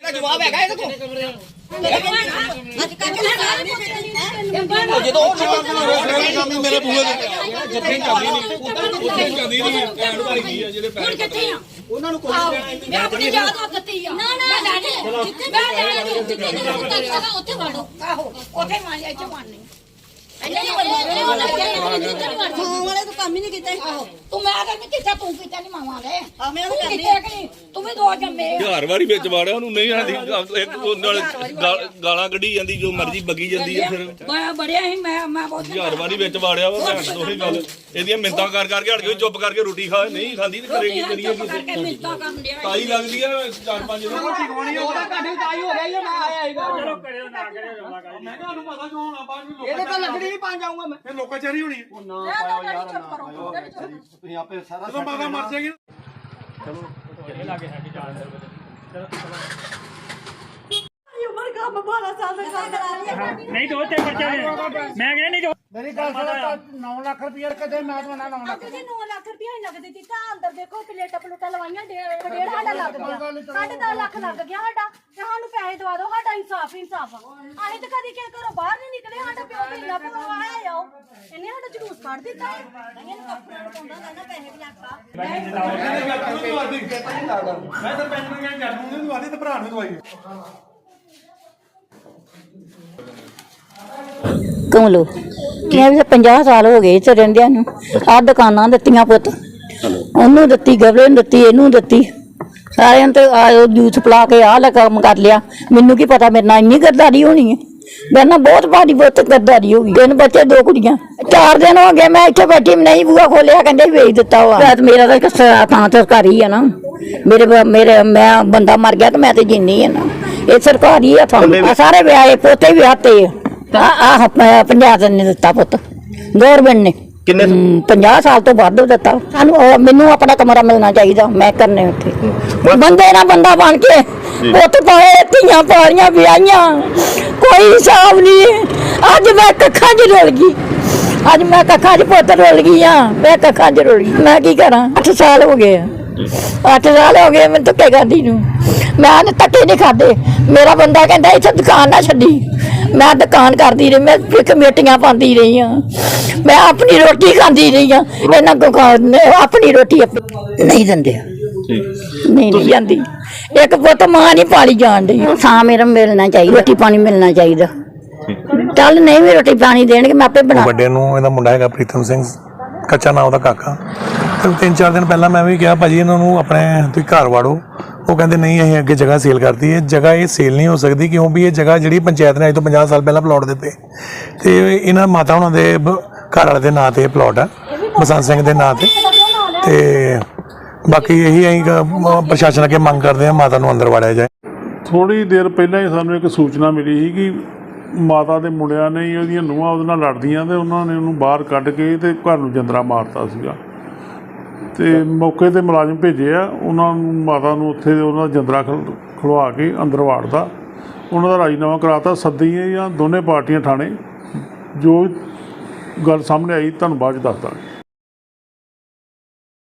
ਇਹਦਾ ਜਵਾਬ ਹੈਗਾ ਇਹਦੇ ਕੋਲ? ਅੱਜ ਕੱਲ੍ਹ ਦੇ ਸਾਰੇ ਪੁੱਤ ਨਹੀਂ ਉਹ ਜਦੋਂ ਉਹ ਜਵਾਬ ਸ਼ਾਮੀ ਮੇਰੇ ਬੂਹੇ ਦੇ ਜੱਥੇ ਚਾਬੀ ਨਹੀਂ ਉੱਥੇ ਚਾਬੀ ਨਹੀਂ ਐਂਡ ਵਾਲੀ ਕੀ ਆ ਜਿਹੜੇ ਪੈਰ ਕਿੱਥੇ ਆ। ਉਹਨਾਂ ਨੂੰ ਕੋਈ ਮੈਂ ਆਪਣੀ ਯਾਦ ਆ ਦਿੱਤੀ ਆ। ਨਾ ਨਾ ਨਾ ਜਿੱਥੇ ਮੈਂ ਜਾਣਾ ਉੱਥੇ ਵਾੜੋ। ਆਹੋ ਉੱਥੇ ਮਾਰ ਇੱਥੇ ਮਾਰਨੀ। ਮਾਂ ਵਾਲੇ ਤਾਂ ਕੰਮ ਹੀ ਨਹੀਂ ਕੀਤਾ ਆਹੋ ਤੂੰ ਮੈਂ ਕਹਿੰਦੀ ਕਿੱਥੇ ਤੂੰ ਕੀਤਾ ਨਹੀਂ ਮਾਵਾਂ ਦੇ ਆ ਮੈਂ ਤਾਂ ਕਰਨੀ ਤੂੰ ਵੀ ਦੋ ਜੰਮੇ ਹਜ਼ਾਰ ਵਾਰੀ ਵਿੱਚ ਵਾੜਿਆ, ਉਹਨੂੰ ਨਹੀਂ ਆਂਦੀ ਇੱਕ ਉਹ ਨਾਲ ਗਾਲ- ਗਾਲਾਂ ਕੱਢੀ ਜਾਂਦੀ, ਜੋ ਮਰਜ਼ੀ ਬਗੀ ਜਾਂਦੀ ਹੈ ਫਿਰ। ਮੈਂ ਬੜਿਆ ਸੀ ਮੈਂ ਮੈਂ ਬਹੁਤ ਹਜ਼ਾਰ ਵਾਰੀ ਵਿੱਚ ਵਾੜਿਆ ਵਾ, ਭੈਣ ਤੋਂ ਉਹੀ ਗੱਲ। ਇਹਦੀਆਂ ਮਿੰਤਾਂ ਕਰ ਕਰਕੇ ਹਟ ਕੇ ਚੁੱਪ ਕਰਕੇ ਰੋਟੀ ਖਾ ਨਹੀਂ ਖਾਂਦੀ ਤੇ ਕਰੇਗੀ ਕਰੀਏ ਚੁੱਪ ਕਰਕੇ ਮਿੰਤਾ ਕਰਨ ਡਿਆ ਤਾਈ ਲੱਗਦੀ ਆ, ਚਾਰ ਪੰਜ ਦਿਨ। ਉਹਦਾ ਤੁਹਾਡੀ ਤਾਈ ਹੋ ਗਿਆ ਇਹ ਮੈਂ ਆਇਆ ਹੈਗਾ ਚਲੋ ਕਰਿਓ ਨਾ ਕਰਿਓ ਮੈਂ ਕਿਹਾ ਉਹਨੂੰ ਪਤਾ ਜੋ ਹੋਣਾ ਬਾਅਦ ਵਿੱਚ ਇਹਦੇ ਤਾਂ ਲੱਗਣੀ ਹੀ ਪਾ ਜਾਊਂਗਾ ਮੈਂ। ਫਿਰ ਲੋਕਾਂ ਚਾਰੀ ਹੋਣੀ ਹੈ। ਤੁਸੀਂ ਆਪੇ ਸਾਰਾ ਜਦੋਂ ਮਾਤਾ ਮਰ ਜਾਏਗੀ ਉਮਰ ਕੰਮ 12 ਸਾਲ ਦਾ ਨਹੀਂ ਤੇ ਮੈਂ ਕਹਿੰਦਾ ਨਹੀਂ ਮੇਰੀ ਗੱਲ ਸੁਣੋ 9 ਲੱਖ ਰੁਪਏ ਕਦੇ ਮੈਂ ਤੁਹਾਨੂੰ 9 ਲੱਖ ਤੁਸੀਂ 9 ਲੱਖ ਰੁਪਏ ਨਗਦ ਦਿੱਤਾ ਅੰਦਰ ਦੇਖੋ ਪਲੇਟਾਂ ਪਲੂਟਾਂ ਲਵਾਈਆਂ ਡੇਢ ਸਾਡਾ ਲੱਗ ਗਿਆ। ਲੱਖ ਲੱਗ ਗਿਆ ਸਾਡਾ। ਤੇ ਸਾਨੂੰ ਪੈਸੇ ਦਵਾ ਦਿਓ ਸਾਡਾ ਇਨਸਾਫ ਇਨਸਾਫ। ਅਸੀਂ ਤਾਂ ਕਦੀ ਕਿਸੇ ਘਰੋਂ ਬਾਹਰ ਨਹੀਂ ਨਿਕਲੇ ਸਾਡਾ ਪਿਓ ਤੇ ਇੰਨਾ ਪਵਾਇਆ ਆਓ ਇਹਨੇ ਸਾਡਾ ਜਲੂਸ ਕੱਢ ਦਿੱਤਾ ਇਹਨੂੰ ਕੱਪੜਾ ਪਾਉਂਦਾ ਨਾ ਪੈਸੇ ਵੀ ਆਖਾ। ਮੈਂ ਸਰਪੰਚ ਨੂੰ ਕਹਿੰਦਾ ਜੱਟ ਨੂੰ ਦਵਾਦੀ ਤੇ ਭਰਾ ਨੂੰ ਦਵਾਈ ਕਮਲੋ ਮੈਂ ਵੀ 50 ਸਾਲ ਹੋ ਗਏ ਇੱਥੇ ਰਹਿੰਦਿਆਂ ਨੂੰ। ਆਹ ਦੁਕਾਨਾਂ ਦਿੱਤੀਆਂ ਪੁੱਤ। ਉਹਨੂੰ ਦਿੱਤੀ ਗਵਲੇ ਨੂੰ ਦਿੱਤੀ ਇਹਨੂੰ ਦਿੱਤੀ। ਸਾਰਿਆਂ ਤੇ ਆਇਓ ਜੂਸ ਪਲਾ ਕੇ ਆਹ ਲੈ ਕੰਮ ਕਰ ਲਿਆ। ਮੈਨੂੰ ਕੀ ਪਤਾ ਮੇਰੇ ਨਾਲ ਇੰਨੀ ਗੱਦਾਰੀ ਹੋਣੀ ਹੈ। ਮੇਰੇ ਨਾਲ ਬਹੁਤ ਭਾਰੀ ਬਹੁਤ ਗੱਦਾਰੀ ਹੋ ਗਈ। ਤਿੰਨ ਬੱਚੇ ਦੋ ਕੁੜੀਆਂ। ਚਾਰ ਦਿਨ ਹੋ ਗਏ ਮੈਂ ਇੱਥੇ ਬੈਠੀ ਨਹੀਂ ਬੂਆ ਖੋਲਿਆ ਕਹਿੰਦੇ ਵੇਚ ਦਿੱਤਾ ਵਾ ਰਾਤ ਮੇਰਾ ਤਾਂ ਇੱਕ ਸ- ਥਾਂ ਸਰਕਾਰੀ ਆ ਨਾ। ਮੇਰੇ ਮੇਰੇ ਮੈਂ ਬੰਦਾ ਮਰ ਗਿਆ ਤੇ ਮੈਂ ਤੇ ਜਿੰਨੀ ਆ ਨਾ। ਇਹ ਸਰਕਾਰੀ ਆ ਆਹ ਸਾਰੇ ਵਿਆਹੇ ਪੋਤੇ ਵੀ ਆਤੇ ਆ। ਆਹ ਪੰਜਾਬ ਨੇ ਦਿੱਤਾ ਪੁੱਤ। ਗੌਰਮੈਂਟ ਨੇ। ਕਿੰਨੇ 50 ਸਾਲ ਤੋਂ ਵੱਧ ਦਿੱਤਾ। ਸਾਨੂੰ ਉਹ- ਮੈਨੂੰ ਆਪਣਾ ਕਮਰਾ ਮਿਲਣਾ ਚਾਹੀਦਾ ਮੈਂ ਕਰਨੇ ਉੱਥੇ। ਬੰਦੇ ਨਾ ਬੰਦਾ ਬਣ ਕੇ ਪੁੱਤ ਪਾਏ ਧੀਆਂ ਪਾਲੀਆਂ ਵਿਆਹੀਆਂ। ਕੋਈ ਹਿਸਾਬ ਨਹੀਂ। ਅੱਜ ਮੈਂ ਕੱਖਾਂ 'ਚ ਰੁਲ ਗਈ। ਅੱਜ ਮੈਂ ਕੱਖਾਂ 'ਚ ਪੁੱਤ ਰੁਲ ਗਈ ਆ। ਮੈਂ ਕੱਖਾਂ 'ਚ ਰੁਲ ਗਈ। ਮੈਂ ਕੀ ਕਰਾਂ? 8 ਸਾਲ ਹੋ ਗਏ ਆ। 8 ਸਾਲ ਹੋ ਗਏ ਮੈਨੂੰ ਧੱਕੇ ਖਾਂਦੀ ਨੂੰ। ਮੈਂ ਨੇ ਧੱਕੇ ਨਹੀਂ ਖਾਦੇ। ਮੇਰਾ ਬੰਦਾ ਕਹਿੰਦਾ ਇੱਥੇ ਦੁਕਾਨ ਨਾ ਛੱਡੀ। ਮੈਂ ਦੁਕਾਨ ਕਰਦੀ ਰਹੀ ਮੈਂ ਕਮੇਟੀਆਂ ਪਾਉਂਦੀ ਰਹੀ ਆ ਮੈਂ ਆਪਣੀ ਰੋਟੀ ਖਾਂਦੀ ਰਹੀ ਆ ਇਹਨਾਂ ਕੋ ਆਪਣੀ ਰੋਟੀ ਨਹੀਂ ਦਿੰਦੇ। ਨਹੀਂ ਨਹੀਂ ਜਾਂਦੀ। ਇੱਕ ਪੁੱਤ ਮਾਂ ਨਹੀਂ ਪਾਲੀ ਜਾਣ ਦੀ ਥਾਂ ਮੇਰਾ ਮਿਲਣਾ ਚਾਹੀਦਾ। ਰੋਟੀ ਪਾਣੀ ਮਿਲਣਾ ਚਾਹੀਦਾ। ਚੱਲ ਨਹੀਂ ਵੀ ਰੋਟੀ ਪਾਣੀ ਦੇਣਗੇ ਮੈਂ ਆਪੇ ਬਣਾ ਵੱਡੇ ਨੂੰ ਇਹਦਾ ਮੁੰਡਾ ਹੈਗਾ ਪ੍ਰੀਤਮ ਸਿੰਘ। ਕੱਚਾ ਨਾਂ ਉਹਦਾ ਕਾਕਾ। ਤੇ ਤਿੰਨ ਚਾਰ ਦਿਨ ਪਹਿਲਾਂ ਮੈਂ ਵੀ ਕਿਹਾ ਭਾਜੀ ਇਹਨਾਂ ਨੂੰ ਆਪਣੇ ਤੁਸੀਂ ਘਰ ਵਾੜੋ। ਉਹ ਕਹਿੰਦੇ ਨਹੀਂ, ਅਸੀਂ ਅੱਗੇ ਜਗ੍ਹਾ ਸੇਲ ਕਰਤੀ ਹੈ। ਜਗ੍ਹਾ ਇਹ ਸੇਲ ਨਹੀਂ ਹੋ ਸਕਦੀ ਕਿਉਂ ਵੀ ਇਹ ਜਗ੍ਹਾ ਜਿਹੜੀ ਪੰਚਾਇਤ ਨੇ ਅੱਜ ਤੋਂ 50 ਸਾਲ ਪਹਿਲਾਂ ਪਲਾਟ ਦਿੱਤੇ। ਤੇ ਇਹਨਾਂ ਮਾਤਾ ਉਹਨਾਂ ਦੇ ਘਰ ਵਾਲੇ ਦੇ ਨਾਂ ਤੇ ਪਲਾਟ ਆ, ਬਸੰਤ ਸਿੰਘ ਦੇ ਨਾਂ ਤੇ। ਤੇ ਬਾਕੀ ਇਹੀ ਅਸੀਂ ਪ੍ਰਸ਼ਾਸਨ ਅੱਗੇ ਮੰਗ ਕਰਦੇ ਹਾਂ ਮਾਤਾ ਨੂੰ ਅੰਦਰ ਵਾੜਿਆ ਜਾਏ। ਥੋੜੀ ਦੇਰ ਪਹਿਲਾਂ ਹੀ ਸਾਨੂੰ ਇੱਕ ਸੂਚਨਾ ਮਿਲੀ ਸੀ ਕਿ ਮਾਤਾ ਦੇ ਮੁੰਡਿਆਂ ਨੇ ਹੀ ਉਹਦੀਆਂ ਨੂੰਹਾਂ ਉਹਦੇ ਨਾਲ ਲੜਦੀਆਂ ਤੇ ਉਹਨਾਂ ਨੇ ਉਹਨੂੰ ਬਾਹਰ ਕੱਢ ਕੇ ਤੇ ਘਰ ਨੂੰ ਜੰਦਰਾ ਮਾਰਤਾ ਸੀਗਾ। ਤੇ ਮੌਕੇ ਤੇ ਮੁਲਾਜ਼ਮ ਭੇਜੇ ਆ। ਉਹਨਾਂ ਨੂੰ, ਮਾਤਾ ਨੂੰ ਉੱਥੇ ਉਹਨਾਂ ਦਾ ਜੰਦਰਾ ਖਲਵਾ ਕੇ ਅੰਦਰ ਵਾੜਦਾ ਉਹਨਾਂ ਦਾ ਰਾਜੀਨਾਮਾ ਕਰਾਤਾ। ਸੱਦੀਆਂ ਜਾਂ ਦੋਨੇ ਪਾਰਟੀਆਂ ਥਾਣੇ। ਜੋ ਗੱਲ ਸਾਹਮਣੇ ਆਈ ਤੁਹਾਨੂੰ ਬਾਅਦ ਦੱਸਦਾ।